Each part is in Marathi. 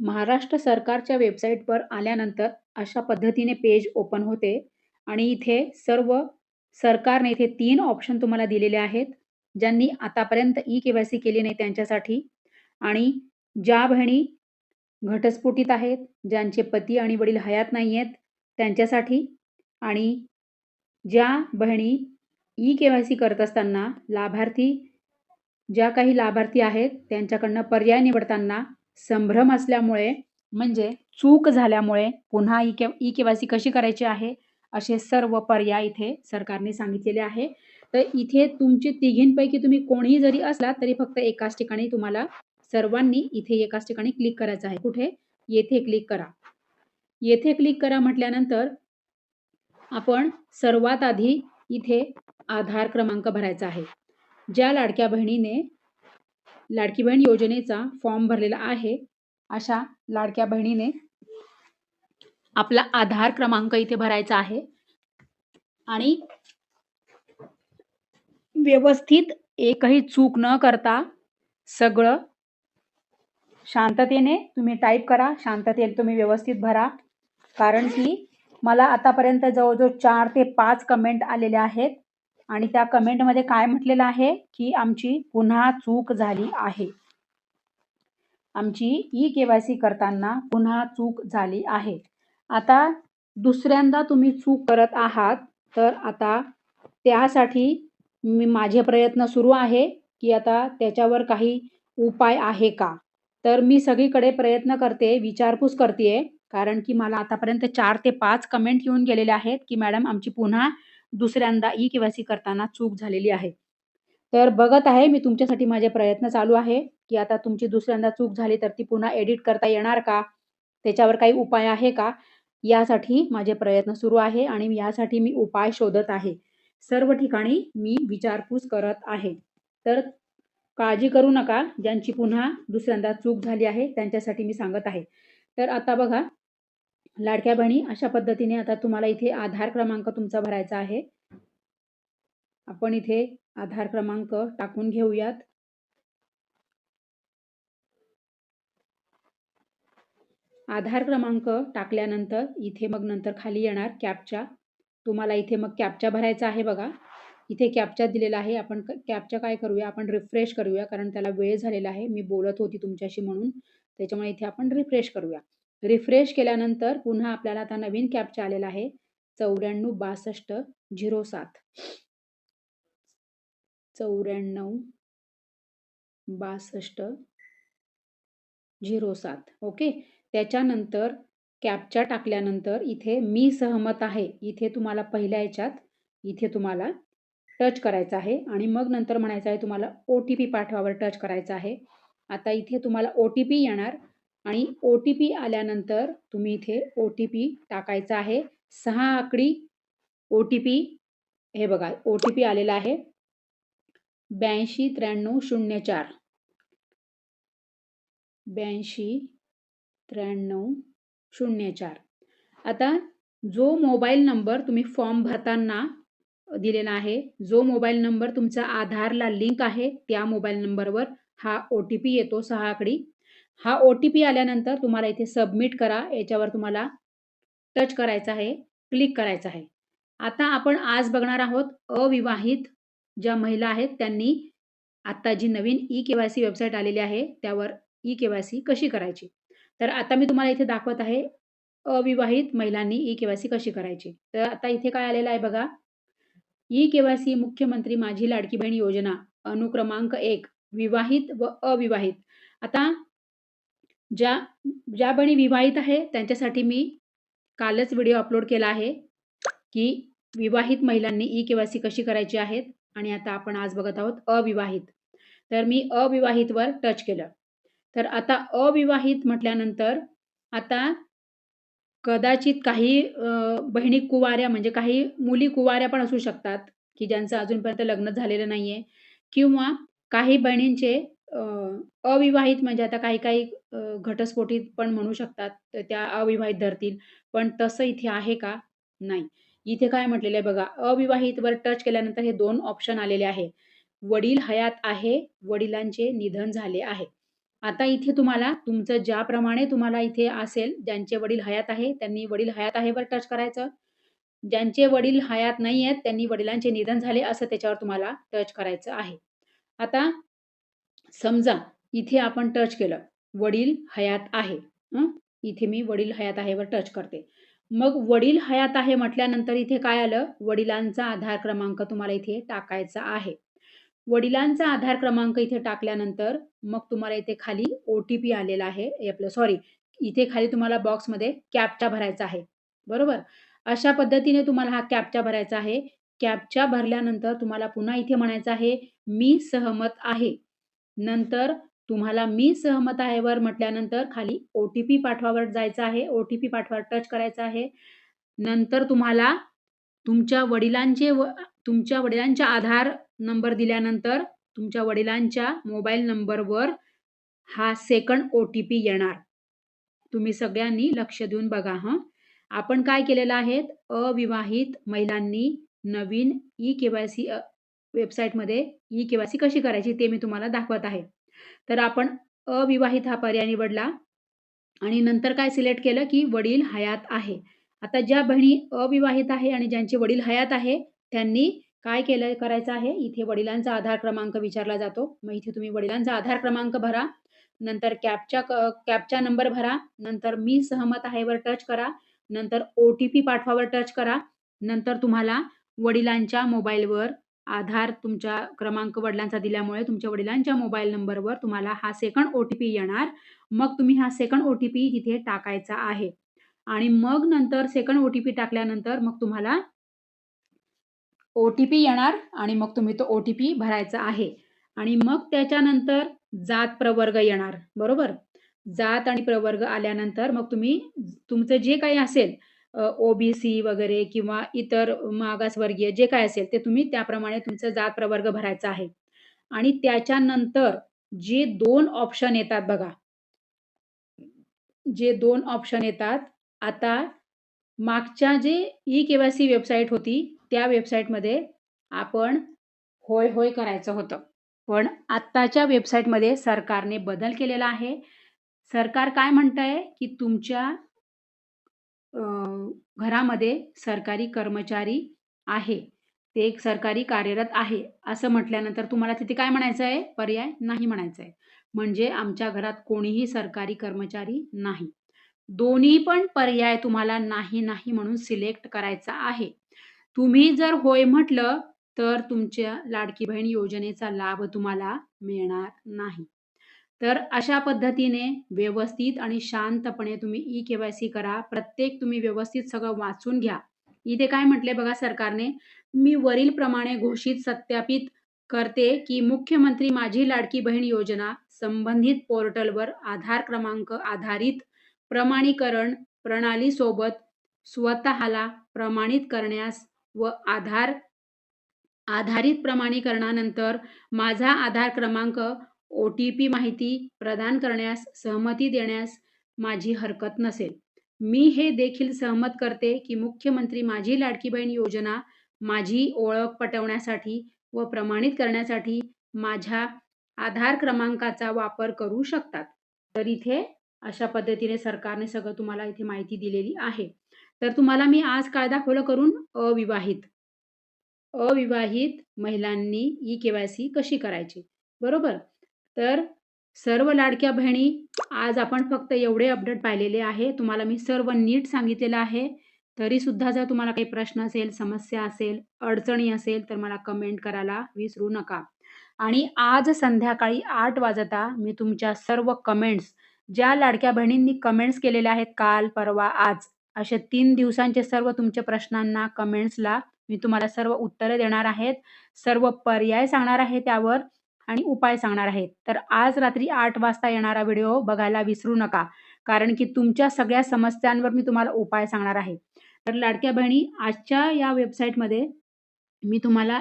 महाराष्ट्र सरकारच्या वेबसाईटवर आल्यानंतर अशा पद्धतीने पेज ओपन होते. आणि इथे सर्व सरकारने इथे तीन ऑप्शन तुम्हाला दिलेले आहेत. ज्यांनी आतापर्यंत ई के वाय सी केली नाही त्यांच्यासाठी. आणि ज्या बहिणी घटस्फोटीत आहेत ज्यांचे पती आणि वडील हयात नाही आहेत त्यांच्यासाठी आणि ज्या बहिणी ई के वाय सी करत असताना लाभार्थी ज्या काही लाभार्थी आहेत त्यांच्याकडनं पर्याय निवडताना संभ्रम असल्यामुळे म्हणजे चूक झाल्यामुळे पुन्हा ई के ई केवायसी कशी करायची आहे? असे सर्व पर्याय इथे सरकारने सांगितलेले आहे. तर इथे तुमचे तिघींपैकी तुम्ही कोणीही जरी असला तरी फक्त एकाच ठिकाणी तुम्हाला सर्वांनी इथे एकाच ठिकाणी क्लिक करायचं आहे. कुठे? येथे क्लिक करा. येथे क्लिक करा म्हटल्यानंतर आपण सर्वात आधी इथे आधार क्रमांक भरायचा आहे. ज्या लाडक्या बहिणीने लाडकी बहीण योजनेचा फॉर्म भरलेला आहे. अशा लाडक्या बहिणीने आपला आधार क्रमांक इथे भरायचा आहे. आणि व्यवस्थित एकही चूक न करता सगळं शांततेने तुम्ही टाईप करा. शांततेने तुम्ही व्यवस्थित भरा. कारण की मला आतापर्यंत जवळजवळ चार ते पाच कमेंट आलेले आहेत. आणि त्या कमेंटमध्ये काय म्हटलेलं आहे? की आमची पुन्हा चूक झाली आहे. आमची ई के वाय सी करताना पुन्हा चूक झाली आहे. आता दुसऱ्यांदा तुम्ही चूक करत आहात तर आता त्यासाठी मी माझे प्रयत्न सुरू आहे की आता त्याच्यावर काही उपाय आहे का? तर मी सगळीकडे प्रयत्न करते विचारपूस करते कारण की मला आतापर्यंत चार ते पाच कमेंट येऊन गेलेले आहेत की मॅडम आमची पुन्हा दुसऱ्यांदा ई केवायसी करताना चूक झालेली आहे. तर बघत आहे मी तुमच्यासाठी माझे प्रयत्न चालू आहे की आता तुमची दुसऱ्यांदा चूक झाली तर ती पुन्हा एडिट करता येणार का? त्याच्यावर काही उपाय आहे का? यासाठी माझे प्रयत्न सुरू आहे आणि यासाठी मी उपाय शोधत आहे. सर्व ठिकाणी मी विचारपूस करत आहे. तर काळजी करू नका ज्यांची पुन्हा दुसऱ्यांदा चूक झाली आहे त्यांच्यासाठी मी सांगत आहे. तर आता बघा लाडक्या बहिणी अशा पद्धतीने आता तुम्हाला इथे आधार क्रमांक तुमचा भरायचा आहे. आपण इथे आधार क्रमांक टाकून घेऊयात. आधार क्रमांक टाकल्यानंतर इथे मग नंतर खाली येणार कॅपच्या. तुम्हाला इथे मग कॅपच्या भरायचा आहे बघा. इथे कॅपच्या दिलेला आहे. आपण कॅपच्या काय करूया? आपण रिफ्रेश करूया कारण त्याला वेळ झालेला आहे. मी बोलत होती तुमच्याशी म्हणून. त्याच्यामुळे इथे आपण रिफ्रेश करूया. रिफ्रेश केल्यानंतर पुन्हा आपल्याला आता नवीन कॅपच्या आलेला आहे. चौऱ्याण्णव बासष्ट झिरो सात. चौऱ्याण्णव बासष्ट झिरो सात. ओके? त्याच्यानंतर कॅपच्या टाकल्यानंतर इथे मी सहमत आहे. इथे तुम्हाला पहिल्या याच्यात इथे तुम्हाला टच करायचं आहे आणि मग नंतर म्हणायचं आहे तुम्हाला ओ टी पी पाठवावर टच करायचं आहे. आता इथे तुम्हाला ओ टी पी येणार आणि ओ टी पी आल्यानंतर तुम्ही इथे ओ टी पी टाकायचा आहे. सहा आकडी ओ टी पी हे बघा ओ टी पी आलेला आहे. ब्याऐंशी त्र्याण्णव शून्य चार. ब्याऐंशी त्र्याण्णव शून्य चार. आता जो मोबाईल नंबर तुम्ही फॉर्म भरताना दिलेला आहे जो मोबाईल नंबर तुमचा आधारला लिंक आहे त्या मोबाईल नंबरवर हा ओ टी पी येतो सहा आकडी हा ओ टी पी आल्यानंतर तुम्हाला इथे सबमिट करा याच्यावर तुम्हाला टच करायचं आहे क्लिक करायचं आहे. आता आपण आज बघणार आहोत अविवाहित ज्या महिला आहेत त्यांनी आता जी नवीन E K Y C website आलेली आहे त्यावर ई के वाय सी कशी करायची? तर आता मी तुम्हाला इथे दाखवत आहे अविवाहित महिलांनी ई के वाय सी कशी करायची? तर आता इथे काय आलेलं आहे बघा. ई के वाय सी मुख्यमंत्री माझी लाडकी बहीण योजना अनुक्रमांक एक विवाहित व अविवाहित. आता ज्या ज्या बहिणी विवाहित आहे त्यांच्यासाठी मी कालच व्हिडिओ अपलोड केला आहे की विवाहित महिलांनी ई के वाय सी कशी करायची आहेत आणि आता आपण आज बघत आहोत अविवाहित. तर मी अविवाहितवर टच केलं. तर आता अविवाहित म्हटल्यानंतर आता कदाचित काही बहिणी कुवाऱ्या म्हणजे काही मुली कुवाऱ्या पण असू शकतात की ज्यांचं अजूनपर्यंत लग्न झालेलं नाहीये. किंवा काही बहिणींचे अविवाहित म्हणजे आता काही काही घटस्फोटीत पण म्हणू शकतात त्या अविवाहित धरतील. पण तसं इथे आहे का? नाही. इथे काय म्हटलेलं आहे बघा अविवाहितवर टच केल्यानंतर हे दोन ऑप्शन आलेले आहे वडील हयात आहे वडिलांचे निधन झाले आहे आता इथे तुम्हाला तुमचं ज्याप्रमाणे तुम्हाला इथे असेल, ज्यांचे वडील हयात आहे, त्यांनी वडील हयात आहे वर टच करायचं. ज्यांचे वडील हयात नाही आहेत, त्यांनी वडिलांचे निधन झाले असं त्याच्यावर तुम्हाला टच करायचं आहे. आता समजा इथे आपण टच केलं, वडील हयात आहे. इथे मी वडील हयात आहेवर टच करते. मग वडील हयात आहे म्हटल्यानंतर इथे काय आलं? वडिलांचा आधार क्रमांक तुम्हाला इथे टाकायचा आहे. वडिलांचा आधार क्रमांक इथे टाकल्यानंतर मग तुम्हाला इथे खाली ओ-टी-पी आलेला आहे. आपलं सॉरी इथे खाली तुम्हाला बॉक्समध्ये कॅपचा भरायचा आहे. बरोबर? अशा पद्धतीने तुम्हाला हा कॅपचा भरायचा आहे. कॅपच्या भरल्यानंतर तुम्हाला पुन्हा इथे म्हणायचं आहे, "मी सहमत आहे." नंतर तुम्हाला "मी सहमत आहे"वर म्हटल्यानंतर खाली ओ-टी-पी पाठवावर जायचं आहे. ओ-टी-पी पाठवावर टच करायचं आहे. नंतर तुम्हाला तुमच्या वडिलांचे व तुमच्या वडिलांच्या आधार नंबर दिल्यानंतर तुमच्या वडिलांच्या मोबाईल नंबरवर हा सेकंड ओ-टी-पी येणार. तुम्ही सगळ्यांनी लक्ष देऊन बघा हं. आपण काय केलेलं आहे, अविवाहित महिलांनी नवीन ई केवाय सी वेबसाईटमध्ये ई केवायसी कशी करायची ते मी तुम्हाला दाखवत आहे. तर आपण अविवाहित हा पर्याय निवडला आणि नंतर काय सिलेक्ट केलं, की वडील हयात आहे. आता ज्या बहिणी अविवाहित आहे आणि ज्यांचे वडील हयात आहे, त्यांनी काय केलं करायचं आहे, इथे वडिलांचा आधार क्रमांक विचारला जातो. मग इथे तुम्ही वडिलांचा आधार क्रमांक भरा. नंतर कॅपच्या कॅपचा नंबर भरा. नंतर "मी सहमत आहे"वर टच करा. नंतर ओ-टी-पी पाठवावर टच करा. नंतर तुम्हाला वडिलांच्या मोबाईलवर आधार तुमच्या क्रमांक वडिलांचा दिल्यामुळे तुमच्या वडिलांच्या मोबाईल नंबरवर तुम्हाला हा सेकंड ओ-टी-पी येणार. मग तुम्ही हा सेकंड ओ-टी-पी तिथे टाकायचा आहे. आणि मग नंतर सेकंड ओ-टी-पी टाकल्यानंतर मग तुम्हाला ओ-टी-पी येणार आणि मग तुम्ही तो ओ-टी-पी भरायचा आहे. आणि मग त्याच्यानंतर जात प्रवर्ग येणार. बरोबर? जात आणि प्रवर्ग आल्यानंतर मग तुम्ही तुमचं जे काही असेल ओ-बी-सी वगैरे किंवा इतर मागासवर्गीय जे काय असेल ते तुम्ही त्याप्रमाणे तुमचं जात प्रवर्ग भरायचा आहे. आणि त्याच्यानंतर जे दोन ऑप्शन येतात बघा. जे दोन ऑप्शन येतात. आता मागच्या जे ई केवायसी वेबसाईट होती, त्या वेबसाईटमध्ये आपण होय, होय करायचं होतं. पण आत्ताच्या वेबसाईटमध्ये सरकारने बदल केलेला आहे. सरकार काय म्हणतंय, की तुमच्या घरामध्ये सरकारी कर्मचारी आहे. ते एक सरकारी कार्यरत आहे, असं म्हटल्यानंतर तुम्हाला तिथे काय म्हणायचं आहे? पर्याय नाही म्हणायचं आहे. म्हणजे आमच्या घरात कोणीही सरकारी कर्मचारी नाही. दोन्ही पण पर्याय तुम्हाला नाही, नाही म्हणून सिलेक्ट करायचा आहे. तुम्ही जर होय म्हटलं, तर तुमच्या लाडकी बहीण योजनेचा लाभ तुम्हाला मिळणार नाही. तर अशा पद्धतीने व्यवस्थित आणि शांतपणे तुम्ही ई-के-वाय-सी करा. प्रत्येक तुम्ही व्यवस्थित सगळं वाचून घ्या. इथे काय म्हटले बघा सरकारने, "मी वरीलप्रमाणे घोषित सत्यापित करते, की मुख्यमंत्री माझी लाडकी बहीण योजना संबंधित पोर्टलवर आधार क्रमांक आधारित प्रमाणीकरण प्रणालीसोबत स्वतःला प्रमाणित करण्यास व आधार आधारित प्रमाणीकरणानंतर माझा आधार क्रमांक, ओ-टी-पी माहिती प्रदान करण्यास सहमती देण्यास माझी हरकत नसेल. मी हे देखील सहमत करते, की मुख्यमंत्री माझी लाडकी बहीण योजना माझी ओळख पटवण्यासाठी व प्रमाणित करण्यासाठी माझ्या आधार क्रमांकाचा वापर करू शकतात." तर इथे अशा पद्धतीने सरकारने सगळं तुम्हाला इथे माहिती दिलेली आहे. तर तुम्हाला मी आज काय दाखवलं करून अविवाहित. अविवाहित महिलांनी ई केवायसी कशी करायची. बरोबर? तर सर्व लाडक्या बहिणी, आज आपण फक्त एवढे अपडेट पाहिलेले आहे. तुम्हाला मी सर्व नीट सांगितलेलं आहे. तरीसुद्धा जर तुम्हाला काही प्रश्न असेल, समस्या असेल, अडचणी असेल, तर मला कमेंट करायला विसरू नका. आणि आज संध्याकाळी आठ वाजता मी तुमच्या सर्व कमेंट्स, ज्या लाडक्या बहिणींनी कमेंट्स केलेल्या आहेत काल, परवा, आज असे तीन दिवसांचे सर्व तुमच्या प्रश्नांना कमेंट्सला मी तुम्हाला सर्व उत्तरं देणार आहेत. सर्व पर्याय सांगणार आहे त्यावर आणि उपाय सांगणार आहेत तर आज रात्री आठ वाजता येणारा व्हिडिओ बघायला विसरू नका. कारण की तुमच्या सगळ्या समस्यांवर मी तुम्हाला उपाय सांगणार आहे. तर लाडक्या बहिणी, आजच्या या वेबसाईटमध्ये मी तुम्हाला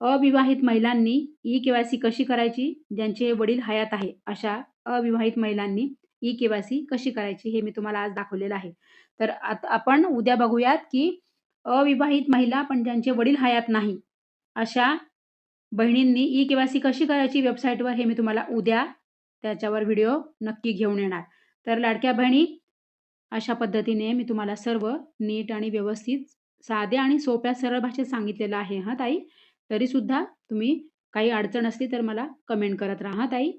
अविवाहित महिलांनी ई-के-वाय-सी कशी करायची, ज्यांचे वडील हयात आहे, अशा अविवाहित महिलांनी ई-के-वाय-सी कशी करायची, हे मी तुम्हाला आज दाखवलेलं आहे. तर आता आपण उद्या बघूयात, की अविवाहित महिला पण ज्यांचे वडील हयात नाही, अशा बहिणींनी ई केवायसी कशी करायची वेबसाईटवर, हे मी तुम्हाला उद्या त्याच्यावर व्हिडिओ नक्की घेऊन येणार. तर लाडक्या बहिणी अशा पद्धतीने मी तुम्हाला सर्व नीट आणि व्यवस्थित साध्या आणि सोप्या सरळ भाषेत सांगितलेलं आहे हां ताई. तरीसुद्धा तुम्ही काही अडचण असली तर मला कमेंट करत राहा ताई.